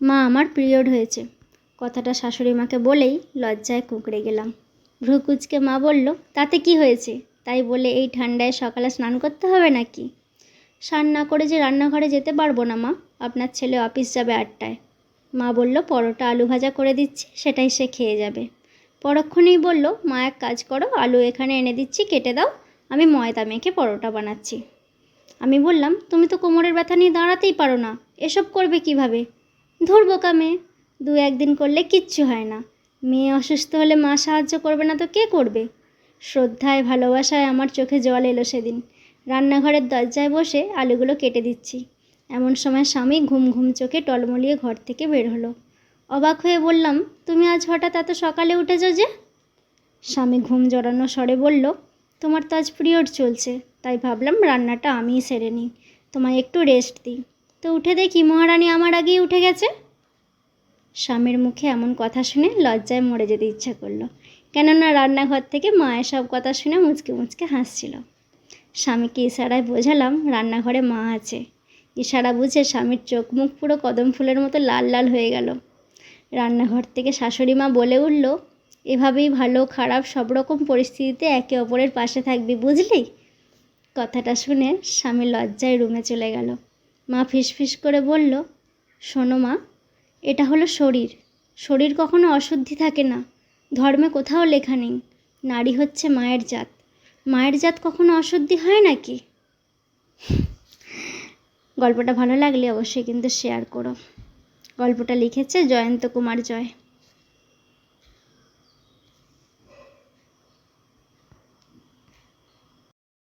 মা আমার পিরিয়ড হয়েছে। কথাটা শাশুড়ি মাকে বলেই লজ্জায় কুঁকড়ে গেলাম। ভ্রুকুচকে মা বলল, তাতে কি হয়েছে? তাই বলে, এই ঠান্ডায় সকালে স্নান করতে হবে নাকি? স্নান না করে যে রান্নাঘরে যেতে পারব না মা, আপনার ছেলে অফিস যাবে আটটায়। মা বলল, পরোটা আলু ভাজা করে দিচ্ছি, সেটাই সে খেয়ে যাবে। পরক্ষণেই বলল, মা এক কাজ করো, আলু এখানে এনে দিচ্ছি, কেটে দাও, আমি ময়দা মেখে পরোটা বানাচ্ছি। আমি বললাম, তুমি তো কোমরের ব্যথা নিয়ে দাঁড়াতেই পারো না, এসব করবে কীভাবে? ধরবো কা মেয়ে দু একদিন করলে কিচ্ছু হয় না। মেয়ে অসুস্থ হলে মা সাহায্য করবে না তো কে করবে? শ্রদ্ধায়, ভালোবাসায় আমার চোখে জল এলো সেদিন। রান্নাঘরের দরজায় বসে আলুগুলো কেটে দিচ্ছি। এমন সময় স্বামী ঘুম ঘুম চোখে টলমলিয়ে ঘর থেকে বের হলো। অবাক হয়ে বললাম, তুমি আজ হঠাৎ এত সকালে উঠেছো যে? স্বামী ঘুম জড়ানো স্বরে বলল, তোমার তো আজ পিরিয়ড চলছে, তাই ভাবলাম রান্নাটা আমিই সেরে নিই। তোমায় একটু রেস্ট দিই। তো উঠে দেখি মহারানী আমার আগেই উঠে গেছে। স্বামীর মুখে এমন কথা শুনে লজ্জায় মরে যেতে ইচ্ছা করল। কেননা রান্নাঘর থেকে মা এসব কথা শুনে মুচকে মুচকে হাসছিল। স্বামীকে ইশারায় বোঝালাম রান্নাঘরে মা আছে। ইশারা বুঝে স্বামীর চোখ মুখ পুরো কদম ফুলের মতো লাল লাল হয়ে গেল। রান্নাঘর থেকে শাশুড়ি মা বলে উঠল, এভাবেই ভালো খারাপ সব রকম পরিস্থিতিতে একে অপরের পাশে থাকবি, বুঝলি? কথাটা শুনে স্বামী লজ্জায় রুমে চলে গেল। মা ফিসফিস করে বলল, শোনো মা, এটা হলো শরীর। শরীর কখনো অশুদ্ধি থাকে না। ধর্মে কোথাও লেখা নেই, নারী হচ্ছে মায়ের জাত। মায়ের জাত কখনো অশুদ্ধি হয় নাকি? গল্পটা ভালো লাগলে অবশ্যই কিন্তু শেয়ার করো। গল্পটা লিখেছে জয়ন্ত কুমার জয়।